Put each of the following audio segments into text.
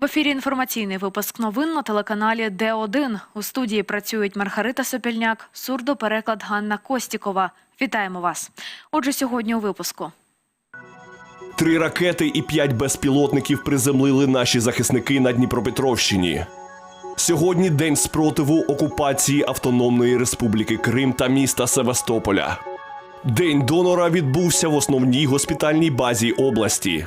В ефірі інформаційний випуск новин на телеканалі Д1. У студії працюють Маргарита Сопільняк, сурдопереклад Ганна Костікова. Вітаємо вас. Отже, сьогодні у випуску. Три ракети і п'ять безпілотників приземлили наші захисники на Дніпропетровщині. Сьогодні день спротиву окупації Автономної Республіки Крим та міста Севастополя. День донора відбувся в основній госпітальній базі області.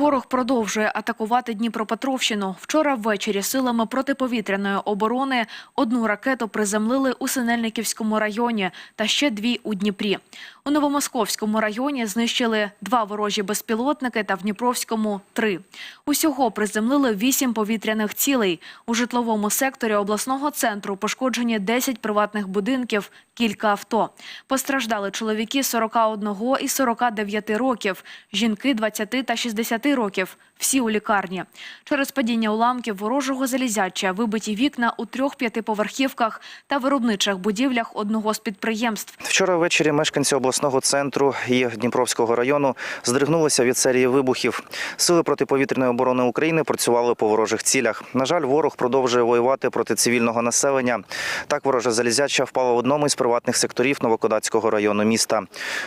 Ворог продовжує атакувати Дніпропетровщину. Вчора ввечері силами протиповітряної оборони одну ракету приземлили у Синельниківському районі та ще дві у Дніпрі. У Новомосковському районі знищили два ворожі безпілотники та в Дніпровському – три. Усього приземлили вісім повітряних цілей. У житловому секторі обласного центру пошкоджені 10 приватних будинків, кілька авто. Постраждали чоловіки 41 і 49 років, жінки 20 та 60 років. Всі у лікарні. Через падіння уламків ворожого залізяча вибиті вікна у трьох п'ятиповерхівках та виробничих будівлях одного з підприємств. Вчора ввечері мешканці обласного центру і Дніпровського району здригнулися від серії вибухів. Сили протиповітряної оборони України працювали по ворожих цілях. На жаль, ворог продовжує воювати проти цивільного населення. Так ворожа залізяча впала в одному із приватних секторів Новокодацького району міста.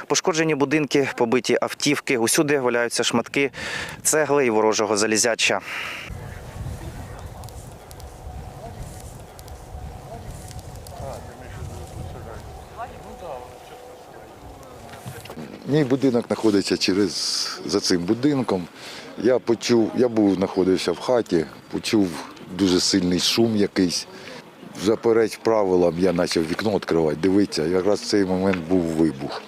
Пошкоджені будинки, побиті автівки. Усюди валяються шматки цегли і ворожого залізяча. Мій будинок знаходиться через за цим будинком. Я почув, я був знаходився в хаті, почув дуже сильний шум якийсь. Запереч правилам я почав вікно відкривати, дивитися. Якраз в цей момент був вибух.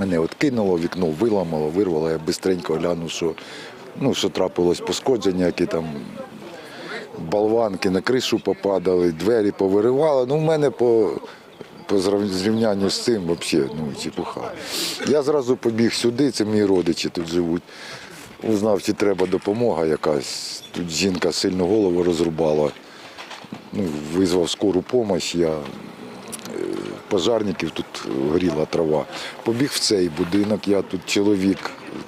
Мене от кинуло, вікно виламало, вирвало, я швидко глянув, що, ну, що трапилось пошкодження, які там болванки на кришу попадали, двері повиривали. Ну, в мене по, по зрівнянню з цим взагалі ну, чепуха. Я зразу побіг сюди, це мої родичі тут живуть. Узнав, чи треба допомога якась. Тут жінка сильно голову розрубала. Ну, визвав скору допомогу, я пожарників, тут горіла трава. Побіг в цей будинок, я тут чоловік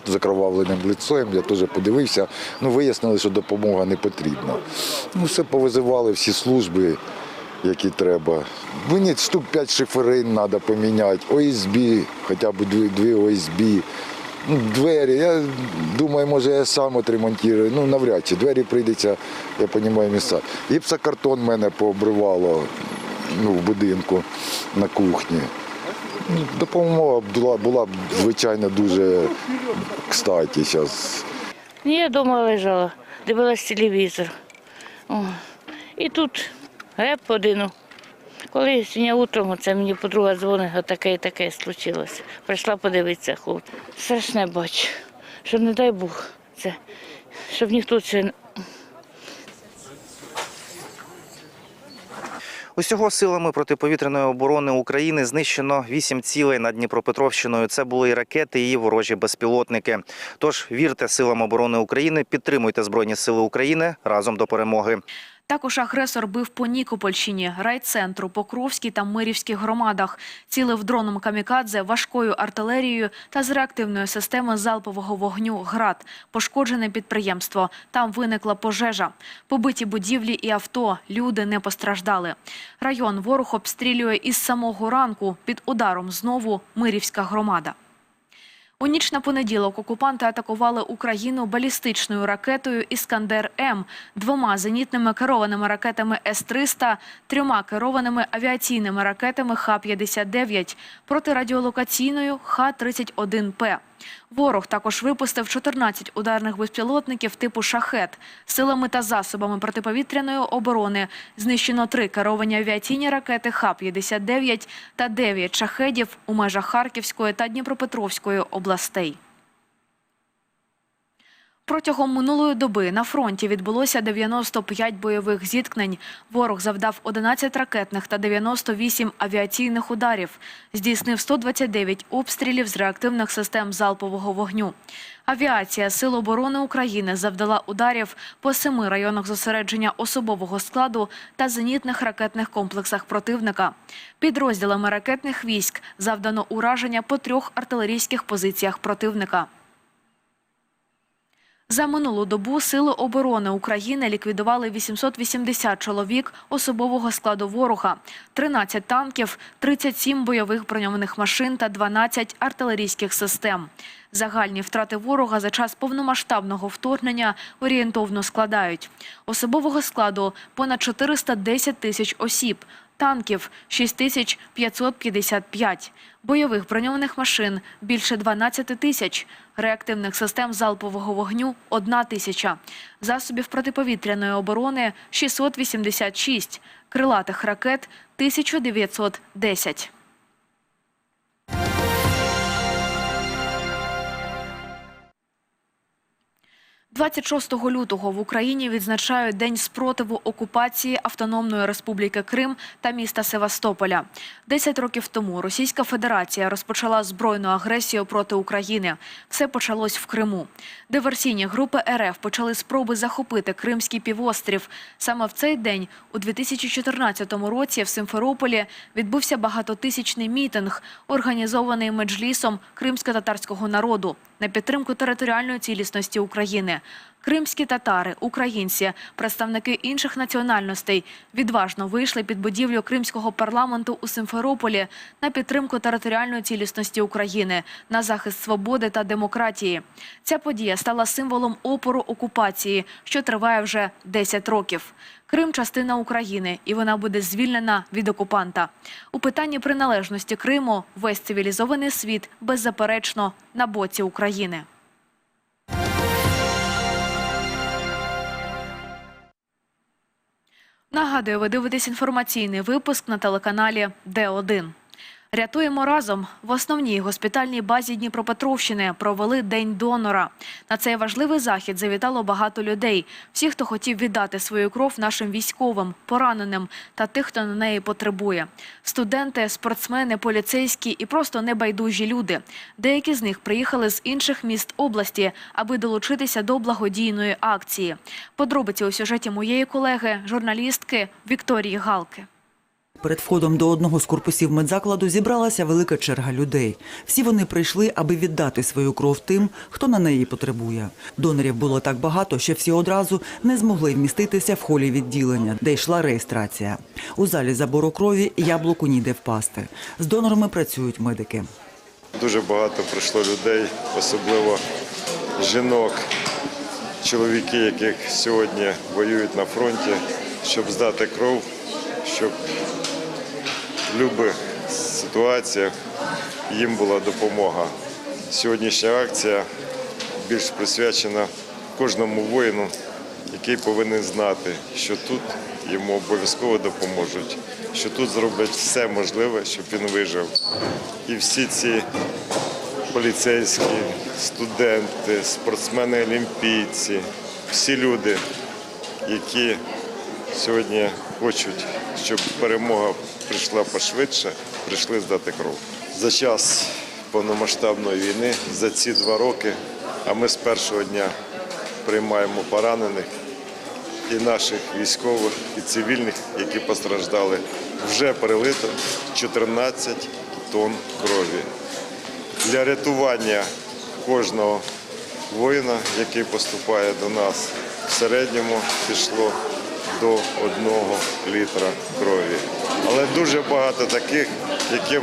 з закровавленим лицем, я теж подивився. Ну, вияснили, що допомога не потрібна. Ну, все повизивали всі служби, які треба. Мені штук 5 шиферин треба поміняти, ОСБ, хоча б дві, дві ОСБ. Ну, двері, я думаю, може я сам отремонтую. Ну, навряд чи двері прийдеться, я розумію, місця. Гіпсокартон мене пообривало ну, в будинку на кухні. Ну, Допомога була, була б, звичайно, дуже кстаті зараз. Ні, я вдома лежала, дивилась телевізор. О. І тут геп один. Коли сьогодні утром це мені подруга дзвонить, отаке і таке случилося. Прийшла подивитися хлопці. Страшне бачу, що не дай Бог це, щоб ніхто це Усього силами протиповітряної оборони України знищено вісім цілей над Дніпропетровщиною. Це були і ракети, і ворожі безпілотники. Тож вірте силам оборони України, підтримуйте Збройні Сили України разом до перемоги. Також агресор бив по Нікопольщині, райцентру, Покровській та Мирівських громадах. Цілив дроном камікадзе, важкою артилерією та з реактивної системи залпового вогню «Град». Пошкоджене підприємство. Там виникла пожежа. Побиті будівлі і авто. Люди не постраждали. Район ворог обстрілює із самого ранку. Під ударом знову Мирівська громада. У ніч на понеділок окупанти атакували Україну балістичною ракетою «Іскандер-М», двома зенітними керованими ракетами С-300, трьома керованими авіаційними ракетами Х-59, протирадіолокаційною Х-31П. Ворог також випустив 14 ударних безпілотників типу «Шахет». Силами та засобами протиповітряної оборони знищено три керовані авіаційні ракети Х-59 та 9 «Шахедів» у межах Харківської та Дніпропетровської областей. Протягом минулої доби на фронті відбулося 95 бойових зіткнень. Ворог завдав 11 ракетних та 98 авіаційних ударів. Здійснив 129 обстрілів з реактивних систем залпового вогню. Авіація Сил оборони України завдала ударів по семи районах зосередження особового складу та зенітних ракетних комплексах противника. Підрозділами ракетних військ завдано ураження по трьох артилерійських позиціях противника. За минулу добу Сили оборони України ліквідували 880 чоловік особового складу ворога, 13 танків, 37 бойових броньованих машин та 12 артилерійських систем. Загальні втрати ворога за час повномасштабного вторгнення орієнтовно складають. Особового складу понад 410 тисяч осіб, танків 6555, бойових броньованих машин більше 12 тисяч, реактивних систем залпового вогню – 1 тисяча, засобів протиповітряної оборони – 686, крилатих ракет – 1910. – 26 лютого в Україні відзначають День спротиву окупації Автономної Республіки Крим та міста Севастополя. Десять років тому Російська Федерація розпочала збройну агресію проти України. Все почалось в Криму. Диверсійні групи РФ почали спроби захопити Кримський півострів. Саме в цей день, у 2014 році, в Симферополі відбувся багатотисячний мітинг, організований меджлісом кримсько-татарського народу на підтримку територіальної цілісності України. Кримські татари, українці, представники інших національностей відважно вийшли під будівлю кримського парламенту у Симферополі на підтримку територіальної цілісності України, на захист свободи та демократії. Ця подія стала символом опору окупації, що триває вже 10 років. Крим частина України, і вона буде звільнена від окупанта. У питанні приналежності Криму весь цивілізований світ беззаперечно на боці України. Нагадую, ви дивитесь інформаційний випуск на телеканалі Д1. Рятуємо разом. В основній госпітальній базі Дніпропетровщини провели День донора. На цей важливий захід завітало багато людей. Всі, хто хотів віддати свою кров нашим військовим, пораненим та тих, хто на неї потребує. Студенти, спортсмени, поліцейські і просто небайдужі люди. Деякі з них приїхали з інших міст області, аби долучитися до благодійної акції. Подробиці у сюжеті моєї колеги, журналістки Вікторії Галки. Перед входом до одного з корпусів медзакладу зібралася велика черга людей. Всі вони прийшли, аби віддати свою кров тим, хто на неї потребує. Донорів було так багато, що всі одразу не змогли вміститися в холі відділення, де йшла реєстрація. У залі забору крові яблуку ніде впасти. З донорами працюють медики. Дуже багато прийшло людей, особливо жінок, чоловіки, яких сьогодні воюють на фронті, щоб здати кров, щоб будь-яких ситуаціях їм була допомога. Сьогоднішня акція більш присвячена кожному воїну, який повинен знати, що тут йому обов'язково допоможуть, що тут зроблять все можливе, щоб він вижив. І всі ці поліцейські, студенти, спортсмени-олімпійці, всі люди, які сьогодні хочуть, щоб перемога прийшла пошвидше, прийшли здати кров. За час повномасштабної війни, за ці два роки, а ми з першого дня приймаємо поранених і наших військових, і цивільних, які постраждали, вже перелито 14 тонн крові. Для рятування кожного воїна, який поступає до нас, в середньому пішло до одного літра крові. Але дуже багато таких, яким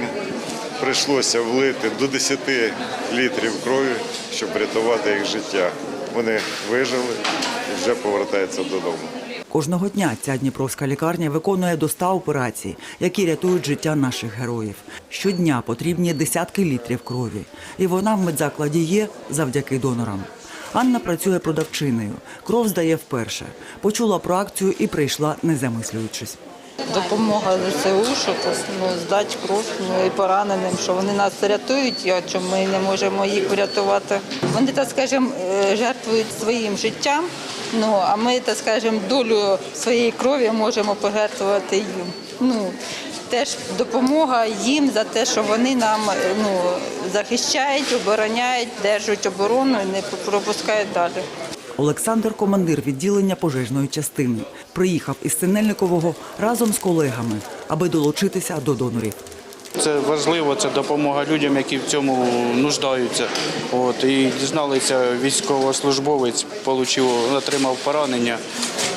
прийшлося влити до 10 літрів крові, щоб рятувати їх життя. Вони вижили і вже повертаються додому. Кожного дня ця дніпровська лікарня виконує до 100 операцій, які рятують життя наших героїв. Щодня потрібні десятки літрів крові. І вона в медзакладі є завдяки донорам. Анна працює продавчиною. Кров здає вперше. Почула про акцію і прийшла, не замислюючись. Допомога ЗСУ, щоб ну, здати кров ну, і пораненим, що вони нас рятують, а чому ми не можемо їх врятувати. Вони, так скажемо, е, жертвують своїм життям, ну, а ми, так скажемо, долю своєї крові можемо пожертвувати їм. Ну, теж допомога їм за те, що вони нам е, ну, захищають, обороняють, держать оборону і не пропускають далі. Олександр, командир відділення пожежної частини, приїхав із Синельникового разом з колегами, аби долучитися до донорів. Це важливо, це допомога людям, які в цьому нуждаються. От і дізналися, військовослужбовець получив, отримав поранення.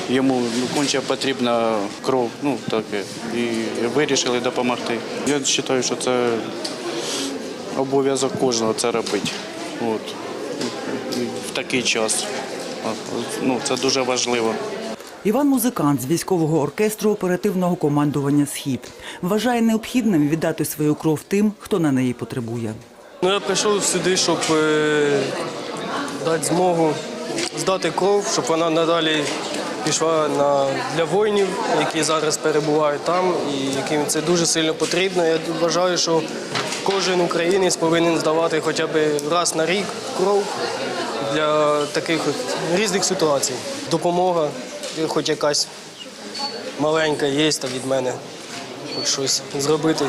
Йому ну, конче потрібна кров. Ну таке. І вирішили допомогти. Я вважаю, що це обов'язок кожного це робити. От. В такий час. Ну, це дуже важливо. Іван музикант з військового оркестру оперативного командування Схід вважає необхідним віддати свою кров тим, хто на неї потребує. Ну, я прийшов сюди, щоб е, дати змогу здати кров, щоб вона надалі пішла на, для воїнів, які зараз перебувають там, і яким це дуже сильно потрібно. Я вважаю, що кожен українець повинен здавати хоча б раз на рік кров для таких різних ситуацій. Допомога, хоч якась маленька є та від мене, хоч щось зробити.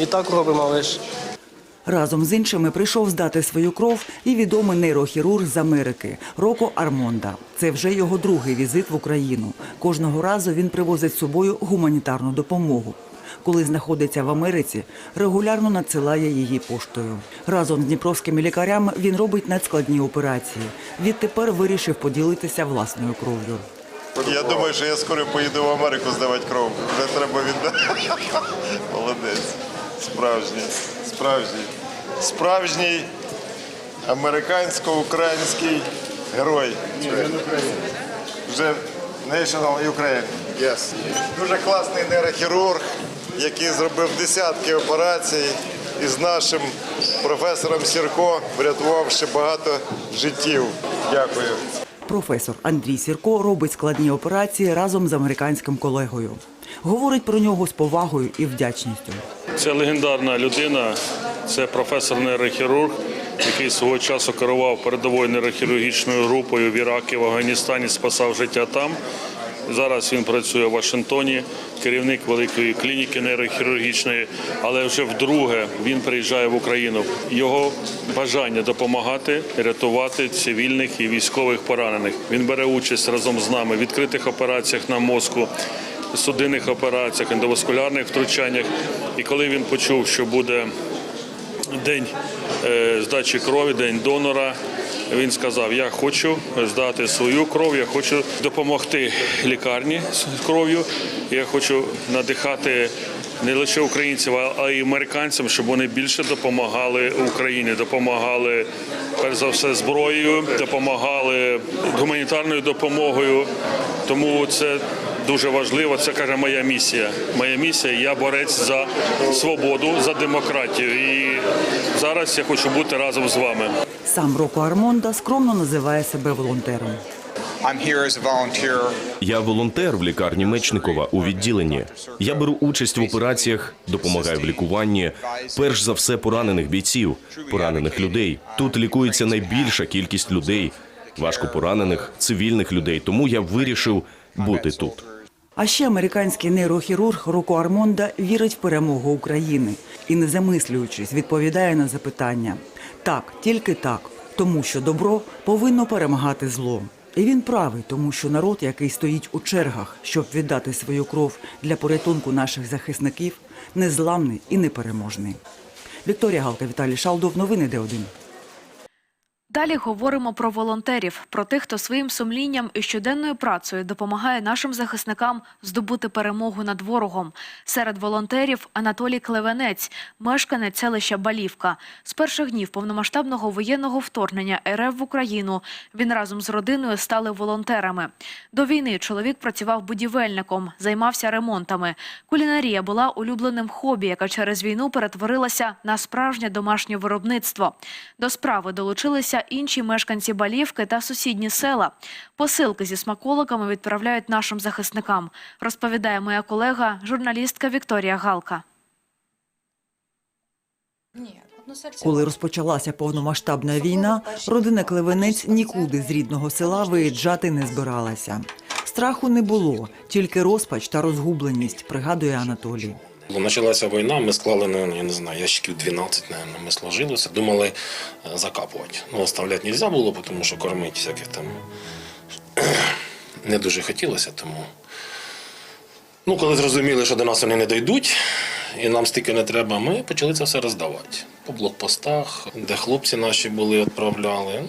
І так робимо, але. Разом з іншими прийшов здати свою кров і відомий нейрохірург з Америки Роко Армонда. Це вже його другий візит в Україну. Кожного разу він привозить з собою гуманітарну допомогу. Коли знаходиться в Америці, регулярно надсилає її поштою. Разом з дніпровськими лікарями він робить надскладні операції. Відтепер вирішив поділитися власною кров'ю. Я думаю, що я скоро поїду в Америку здавати кров. Вже треба віддати. Молодець. Справжній, справжній, справжній американсько-український герой. Вже National Ukraine. Yes. Дуже класний нейрохірург, який зробив десятки операцій і з нашим професором Сірко врятував ще багато життів. Дякую. Професор Андрій Сірко робить складні операції разом з американським колегою. Говорить про нього з повагою і вдячністю. Це легендарна людина, це професор нейрохірург, який свого часу керував передовою нейрохірургічною групою в Іракі, в Афганістані, спасав життя там. Зараз він працює в Вашингтоні, керівник великої клініки нейрохірургічної, але вже вдруге він приїжджає в Україну. Його бажання допомагати, рятувати цивільних і військових поранених. Він бере участь разом з нами в відкритих операціях на мозку судинних операціях, ендоваскулярних втручаннях. І коли він почув, що буде день е, здачі крові, день донора, він сказав: Я хочу здати свою кров, я хочу допомогти лікарні з кров'ю, я хочу надихати. Не лише українців, а й американцям, щоб вони більше допомагали Україні, допомагали перш за все зброєю, допомагали гуманітарною допомогою. Тому це дуже важливо. Це каже моя місія. Моя місія я борець за свободу, за демократію. І зараз я хочу бути разом з вами. Сам Роко Армонда скромно називає себе волонтером. Я волонтер в лікарні Мечникова у відділенні. Я беру участь в операціях, допомагаю в лікуванні. Перш за все, поранених бійців, поранених людей. Тут лікується найбільша кількість людей, важко поранених, цивільних людей. Тому я вирішив бути тут. А ще американський нейрохірург Роко Армонда вірить в перемогу України і, не замислюючись, відповідає на запитання: так, тільки так, тому що добро повинно перемагати зло. І він правий, тому що народ, який стоїть у чергах, щоб віддати свою кров для порятунку наших захисників, незламний і непереможний. Вікторія Галка, Віталій Шалдов, новини Д1. Далі говоримо про волонтерів, про тих, хто своїм сумлінням і щоденною працею допомагає нашим захисникам здобути перемогу над ворогом. Серед волонтерів Анатолій Клевенець, мешканець селища Балівка. З перших днів повномасштабного воєнного вторгнення РФ в Україну він разом з родиною стали волонтерами. До війни чоловік працював будівельником, займався ремонтами. Кулінарія була улюбленим хобі, яка через війну перетворилася на справжнє домашнє виробництво. До справи долучилися інші мешканці Балівки та сусідні села. Посилки зі смаколиками відправляють нашим захисникам, розповідає моя колега, журналістка Вікторія Галка. Коли розпочалася повномасштабна війна, родина Клевенець нікуди з рідного села виїжджати не збиралася. Страху не було, тільки розпач та розгубленість, пригадує Анатолій. Почалася війна, ми склали, наверное, я не знаю, ящиків 12, наверное, ми сложилися, думали е, закапувати. Ну, оставляти не можна було, тому що кормити всяких там не дуже хотілося, тому. Ну, коли зрозуміли, що до нас вони не дійдуть, і нам стільки не треба, ми почали це все роздавати. По блокпостах, де хлопці наші були, відправляли.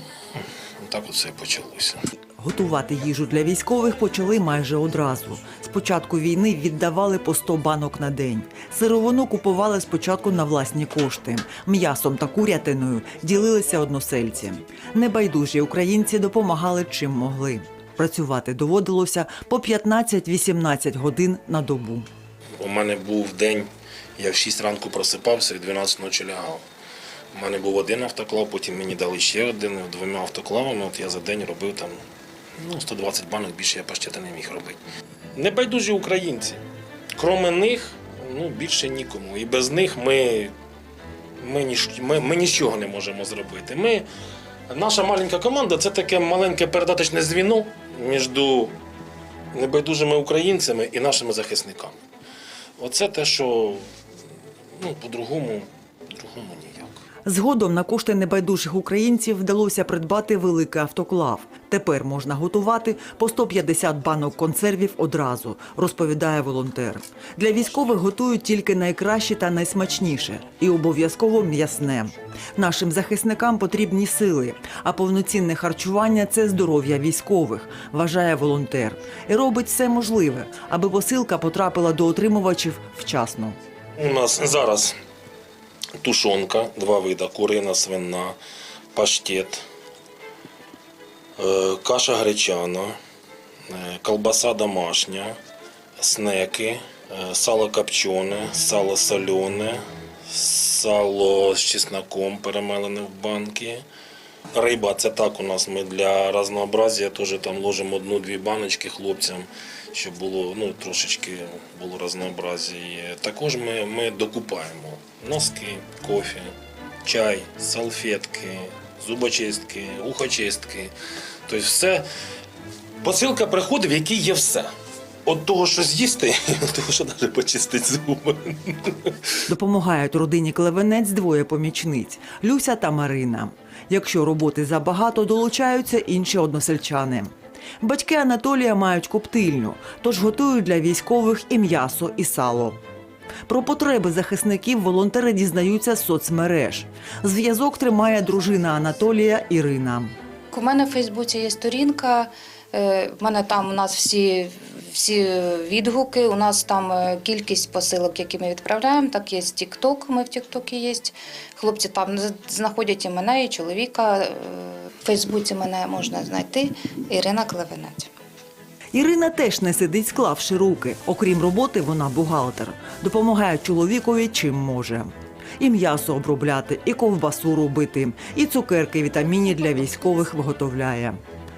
Ну, так от все і почалося. Готувати їжу для військових почали майже одразу. Початку війни віддавали по 100 банок на день. Сировину купували спочатку на власні кошти. М'ясом та курятиною ділилися односельці. Небайдужі українці допомагали чим могли. Працювати доводилося по 15-18 годин на добу. У мене був день, я в 6 ранку просипався і 12 ночі лягав. У мене був один автоклав, потім мені дали ще один двома автоклавами. От я за день робив там ну, 120 банок, більше я паштети не міг робити. Небайдужі українці. Кроме них, ну, більше нікому. І без них ми, ми, ніж, ми, ми нічого не можемо зробити. Ми, наша маленька команда це таке маленьке передаточне звіно між небайдужими українцями і нашими захисниками. Оце те, що ну, по-другому, по-другому ніяк. Згодом на кошти небайдужих українців вдалося придбати великий автоклав. Тепер можна готувати по 150 банок консервів одразу, розповідає волонтер. Для військових готують тільки найкраще та найсмачніше і обов'язково м'ясне. Нашим захисникам потрібні сили, а повноцінне харчування це здоров'я військових, вважає волонтер. І робить все можливе, аби посилка потрапила до отримувачів вчасно. У нас зараз тушонка, два вида, курина, свина, паштет, е, каша гречана, е, колбаса домашня, снеки, е, сало копчене, сало солене, сало з чесноком перемелене в банки. Риба це так у нас. Ми для разнообразія теж там ложимо одну-дві баночки хлопцям, щоб було ну, трошечки було разнообразія. Також ми, ми докупаємо носки, кофе, чай, салфетки, зубочистки, ухочистки. Тобто все. Посилка приходить, в якій є все. От того, що з'їсти, і того, що навіть почистити зуби. Допомагають родині Клевенець двоє помічниць Люся та Марина. Якщо роботи забагато, долучаються інші односельчани. Батьки Анатолія мають коптильню, тож готують для військових і м'ясо, і сало. Про потреби захисників волонтери дізнаються з соцмереж. Зв'язок тримає дружина Анатолія Ірина. У мене в Фейсбуці є сторінка. У В мене там у нас всі, всі відгуки. У нас там е, кількість посилок, які ми відправляємо. Так є TikTok, Ми в Тіктокі є. Хлопці там знаходять і мене, і чоловіка. Е, В Фейсбуці мене можна знайти. Ірина Клевенець. Ірина теж не сидить, склавши руки. Окрім роботи, вона бухгалтер. Допомагає чоловікові чим може. І м'ясо обробляти, і ковбасу робити, і цукерки вітамінні для військових виготовляє.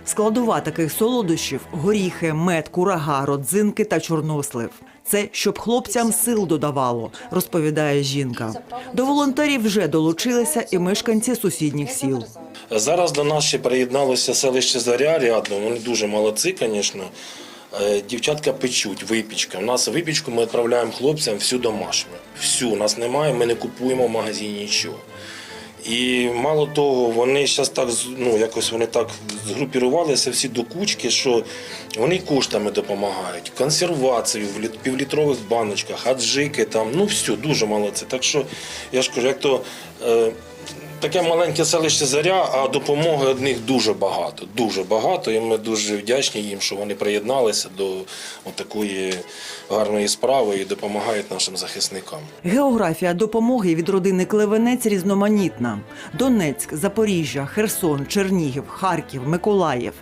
Складова таких солодощів горіхи, мед, курага, родзинки та чорнослив. Це щоб хлопцям сил додавало, розповідає жінка. До волонтерів вже долучилися і мешканці сусідніх сіл. Зараз до нас ще приєдналося селище Заря рядом. Вони дуже молодці, звісно. Е, Дівчатка печуть, випічка. У нас випічку ми відправляємо хлопцям всю домашню. Всю нас немає, ми не купуємо в магазині нічого. І мало того, вони зараз так ну, якось вони так згрупірувалися всі до кучки, що вони коштами допомагають. Консервацію в півлітрових баночках, аджики там, ну все, дуже молодці. Так що я ж кажу, як то е, таке маленьке селище Заря, а допомоги від них дуже багато. Дуже багато. І ми дуже вдячні їм, що вони приєдналися до такої гарної справи і допомагають нашим захисникам. Географія допомоги від родини Клевенець різноманітна: Донецьк, Запоріжжя, Херсон, Чернігів, Харків, Миколаїв.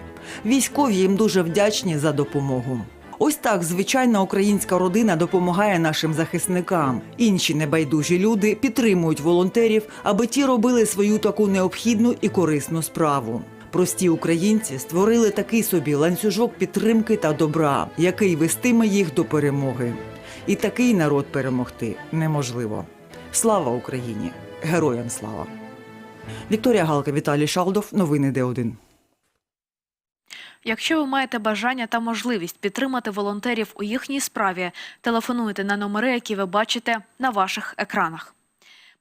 Військові їм дуже вдячні за допомогу. Ось так звичайна українська родина допомагає нашим захисникам. Інші небайдужі люди підтримують волонтерів, аби ті робили свою таку необхідну і корисну справу. Прості українці створили такий собі ланцюжок підтримки та добра, який вестиме їх до перемоги. І такий народ перемогти неможливо. Слава Україні! Героям слава! Вікторія Галка, Віталій Шалдов. Новини Д1. Якщо ви маєте бажання та можливість підтримати волонтерів у їхній справі, телефонуйте на номери, які ви бачите на ваших екранах.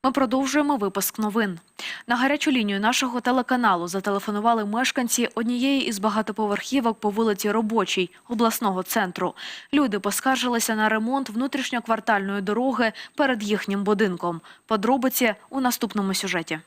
Ми продовжуємо випуск новин. На гарячу лінію нашого телеканалу зателефонували мешканці однієї із багатоповерхівок по вулиці Робочій обласного центру. Люди поскаржилися на ремонт внутрішньоквартальної дороги перед їхнім будинком. Подробиці у наступному сюжеті.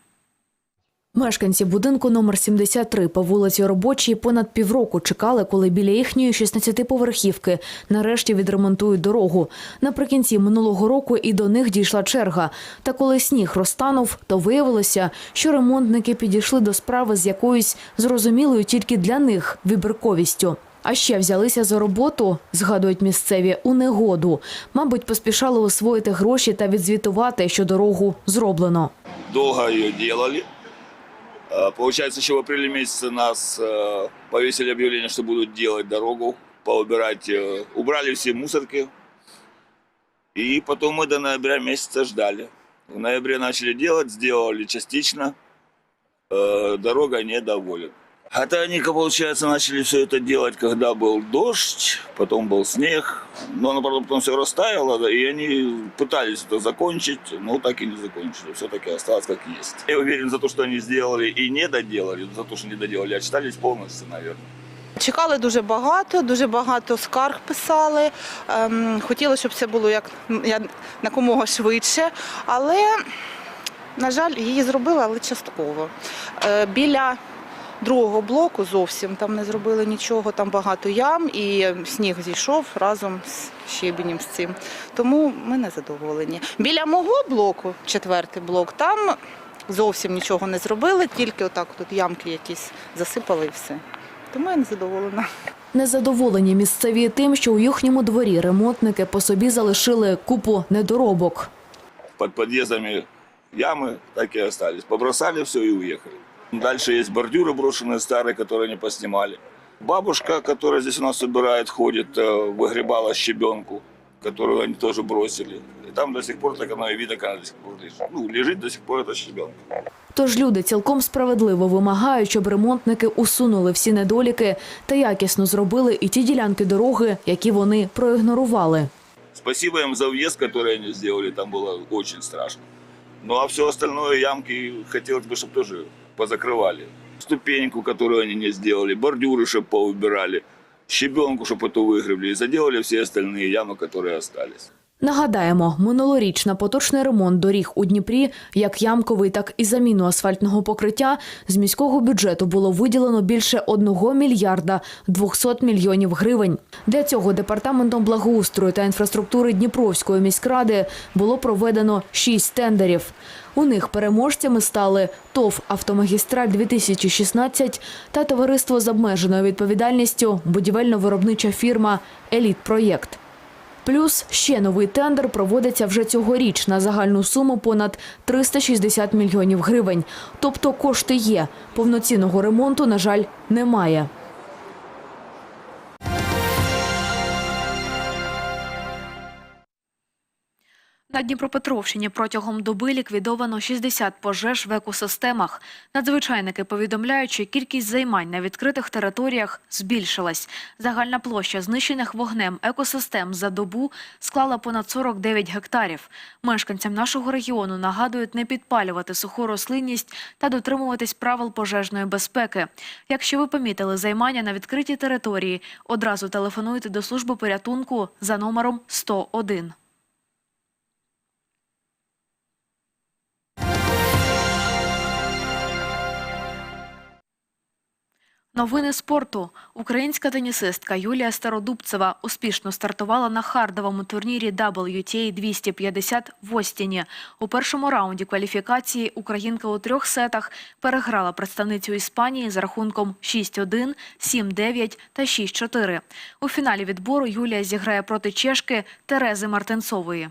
Мешканці будинку номер 73 по вулиці Робочій понад півроку чекали, коли біля їхньої 16-поверхівки нарешті відремонтують дорогу. Наприкінці минулого року і до них дійшла черга. Та коли сніг розтанув, то виявилося, що ремонтники підійшли до справи з якоюсь зрозумілою тільки для них вибірковістю. А ще взялися за роботу, згадують місцеві, у негоду. Мабуть, поспішали освоїти гроші та відзвітувати, що дорогу зроблено. долго ее делали. А, Получается, еще в апреле месяце нас э, повесили объявление, что будут делать дорогу, поубирать. э, Убрали все мусорки. И потом мы до ноября месяца ждали. В ноябре начали делать, сделали частично. Э, Дорога недоволен. А то они, получается, начали все это делать, когда был дождь, потом был снег. Но оно правда, потом все растаяло, да, и они пытались это закончить, но так и не закончили. Все-таки осталось как есть. Я уверен за то, что они сделали и не доделали, за то, что не доделали, отчитались полностью, наверное. Чекали дуже багато, дуже багато скарг писали. Ем, хотіли, щоб це було як я якомога швидше, але, на жаль, її зробили, але частково. Е, біля другого блоку зовсім там не зробили нічого, там багато ям і сніг зійшов разом з щебенем з цим. Тому ми не задоволені. Біля мого блоку, четвертий блок, там зовсім нічого не зробили, тільки отак тут ямки якісь засипали і все. Тому я не задоволена. Незадоволені місцеві тим, що у їхньому дворі ремонтники по собі залишили купу недоробок. Под подъездами ямы так и остались. Побросали все и уехали. Дальше есть бордюры брошенные старые, которые не поснимали. Бабушка, которая здесь у нас собирает, ходит, э, выгребала щебенку, которую они тоже бросили. И там до сих пор так оно и видно, как она до сих пор лежит. Ну, лежит до сих пор эта щебенка. Тож люди цілком справедливо вимагають, щоб ремонтники усунули всі недоліки та якісно зробили і ті ділянки дороги, які вони проігнорували. Спасибо им за въезд, который они сделали, там было очень страшно. Ну а все остальное ямки хотелось бы, чтобы тоже позакрывали. Ступеньку, которую они не сделали, бордюры, чтобы поубирали, щебенку, чтобы эту выгребли, и заделали все остальные ямы, которые остались. Нагадаємо, минулоріч на поточний ремонт доріг у Дніпрі, як ямковий, так і заміну асфальтного покриття, з міського бюджету було виділено більше 1 мільярда 200 мільйонів гривень. Для цього департаментом благоустрою та інфраструктури Дніпровської міськради було проведено шість тендерів. У них переможцями стали ТОВ «Автомагістраль 2016 та товариство з обмеженою відповідальністю будівельно-виробнича фірма Еліт Проєкт. Плюс ще новий тендер проводиться вже цьогоріч на загальну суму понад 360 мільйонів гривень. Тобто кошти є. Повноцінного ремонту, на жаль, немає. На Дніпропетровщині протягом доби ліквідовано 60 пожеж в екосистемах. Надзвичайники повідомляють, що кількість займань на відкритих територіях збільшилась. Загальна площа знищених вогнем екосистем за добу склала понад 49 гектарів. Мешканцям нашого регіону нагадують не підпалювати суху рослинність та дотримуватись правил пожежної безпеки. Якщо ви помітили займання на відкритій території, одразу телефонуйте до служби порятунку за номером 101. Новини спорту. Українська тенісистка Юлія Стародубцева успішно стартувала на хардовому турнірі WTA 250 в Остіні. У першому раунді кваліфікації українка у трьох сетах переграла представницю Іспанії за рахунком 6-1, 7-9 та 6-4. У фіналі відбору Юлія зіграє проти чешки Терези Мартинцової.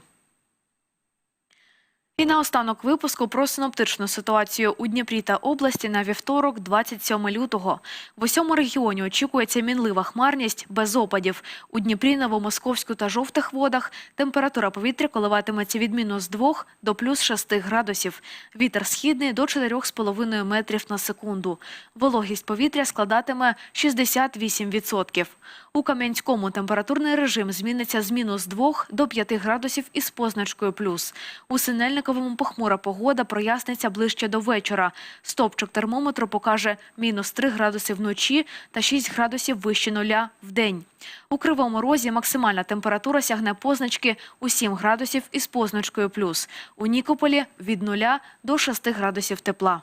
І наостанок випуску про синоптичну ситуацію у Дніпрі та області на вівторок, 27 лютого. В усьому регіоні очікується мінлива хмарність без опадів. У Дніпрі, Новомосковську та жовтих водах температура повітря коливатиметься від мінус 2 до плюс 6 градусів. Вітер східний до 4,5 метрів на секунду. Вологість повітря складатиме 68%. У Кам'янському температурний режим зміниться з мінус 2 до 5 градусів із позначкою плюс. У Синельниковому похмура погода проясниться ближче до вечора. Стопчик термометру покаже мінус 3 градуси вночі та 6 градусів вище нуля в день. У Кривому Розі максимальна температура сягне позначки у 7 градусів із позначкою плюс. У Нікополі від 0 до 6 градусів тепла.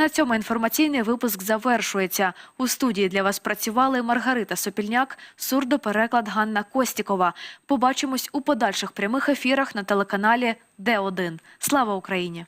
На цьому інформаційний випуск завершується. У студії для вас працювали Маргарита Сопільняк, сурдопереклад Ганна Костікова. Побачимось у подальших прямих ефірах на телеканалі Д1. Слава Україні!